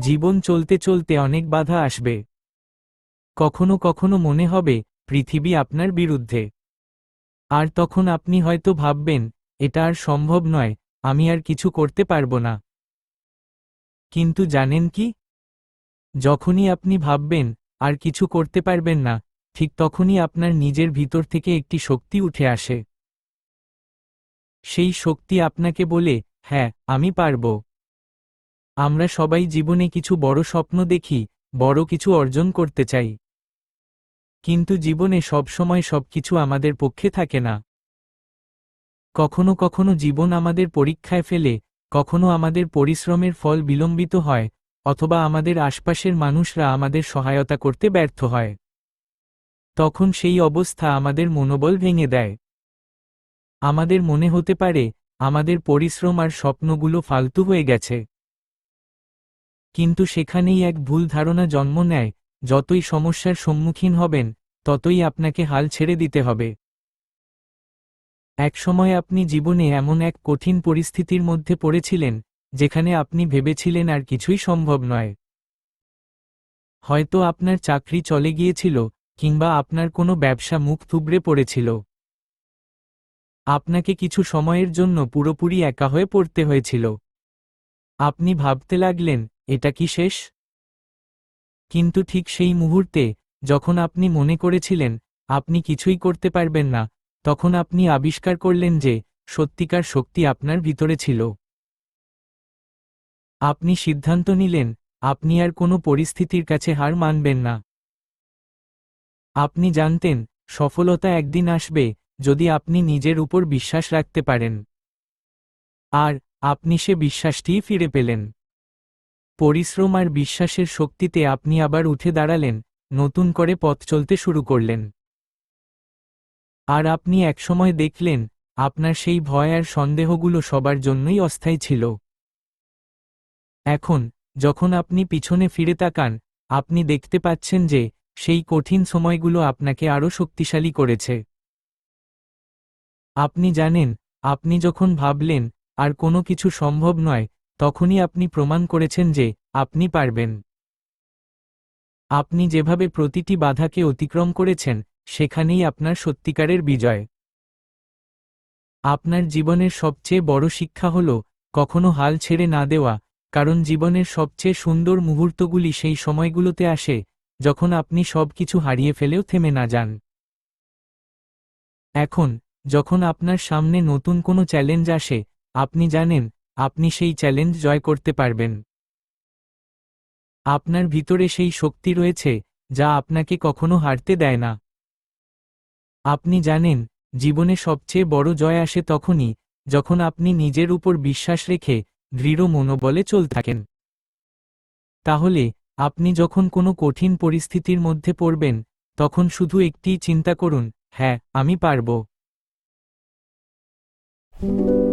জীবন চলতে চলতে অনেক বাধা আসবে। কখনো কখনো মনে হবে, পৃথিবী আপনার বিরুদ্ধে। আর তখন আপনি হয়তো ভাববেন, এটা আর সম্ভব নয়, আমি আর কিছু করতে পারব না। কিন্তু জানেন কি? যখনই আপনি ভাববেন, আর কিছু করতে পারবেন না, ঠিক তখনই আপনার নিজের ভিতর থেকে একটি শক্তি উঠে আসে। সেই শক্তি আপনাকে বলে হ্যাঁ আমি পারব। আমরা সবাই জীবনে কিছু বড় স্বপ্ন দেখি, বড় কিছু অর্জন করতে চাই। কিন্তু জীবনে সবসময় সবকিছু আমাদের পক্ষে থাকে না। কখনো কখনো জীবন আমাদের পরীক্ষায় ফেলে, কখনো আমাদের পরিশ্রমের ফল বিলম্বিত হয়, অথবা আমাদের আশপাশের মানুষরা আমাদের সহায়তা করতে ব্যর্থ হয়। তখন সেই অবস্থা আমাদের মনোবল ভেঙে দেয়। আমাদের মনে হতে পারে, আমাদের পরিশ্রম আর স্বপ্নগুলো ফালতু হয়ে গেছে। কিন্তু সেখানেই এক ভুল ধারণা জন্ম নেয়, যতই সমস্যার সম্মুখীন হবেন, ততই আপনাকে হাল ছেড়ে দিতে হবে। একসময় আপনি জীবনে এমন এক কঠিন পরিস্থিতির মধ্যে পড়েছিলেন, যেখানে আপনি ভেবেছিলেন আর কিছুই সম্ভব নয়। হয়তো আপনার চাকরি চলে গিয়েছিল, কিংবা আপনার কোনো ব্যবসা মুখ থুবড়ে পড়েছিল। আপনাকে কিছু সময়ের জন্য পুরোপুরি একা হয়ে পড়তে হয়েছিল। আপনি ভাবতে লাগলেন, এটা কি শেষ? কিন্তু ঠিক সেই মুহূর্তে, যখন আপনি মনে করেছিলেন, আপনি কিছুই করতে পারবেন না, তখন আপনি আবিষ্কার করলেন যে, সত্যিকার শক্তি আপনার ভিতরে ছিল। আপনি সিদ্ধান্ত নিলেন, আপনি আর কোনো পরিস্থিতির কাছে হার মানবেন না। আপনি জানতেন, সফলতা একদিন আসবে যদি আপনি নিজের উপর বিশ্বাস রাখতে পারেন। আর, আপনি সে বিশ্বাসটিই ফিরে পেলেন। পরিশ্রম আর বিশ্বাসের শক্তিতে আপনি আবার উঠে দাঁড়ালেন, নতুন করে পথ চলতে শুরু করলেন। আর আপনি একসময় দেখলেন, আপনার সেই ভয় আর সন্দেহগুলো সবার জন্যই অস্থায়ী ছিল। এখন, যখন আপনি পিছনে ফিরে তাকান, আপনি দেখতে পাচ্ছেন যে, সেই কঠিন সময়গুলো আপনাকে আরও শক্তিশালী করেছে। আপনি জানেন, আপনি যখন ভাবলেন, আর কোনো কিছু সম্ভব নয়, তখনই আপনি প্রমাণ করেছেন যে, আপনি পারবেন। আপনি যেভাবে প্রতিটি বাধাকে অতিক্রম করেছেন, সেখানেই আপনার সত্যিকারের বিজয়। আপনার জীবনের সবচেয়ে বড় শিক্ষা হল, কখনো হাল ছেড়ে না দেওয়া, কারণ জীবনের সবচেয়ে সুন্দর মুহূর্তগুলি সেই সময়গুলোতে আসে, যখন আপনি সব কিছু হারিয়ে ফেলেও থেমে না যান। এখন যখন আপনার সামনে নতুন কোনো চ্যালেঞ্জ আসে, আপনি জানেন, আপনি সেই চ্যালেঞ্জ জয় করতে পারবেন। আপনার ভিতরে সেই শক্তি রয়েছে, যা আপনাকে কখনো হারতে দেয় না। আপনি জানেন, জীবনে সবচেয়ে বড় জয় আসে তখনই, যখন আপনি নিজের উপর বিশ্বাস রেখে, দৃঢ় মনোবলে চল থাকেন। তাহলে, আপনি যখন কোনো কঠিন পরিস্থিতির মধ্যে পড়বেন, তখন শুধু একটিই চিন্তা করুন হ্যাঁ আমি পারব। thank you.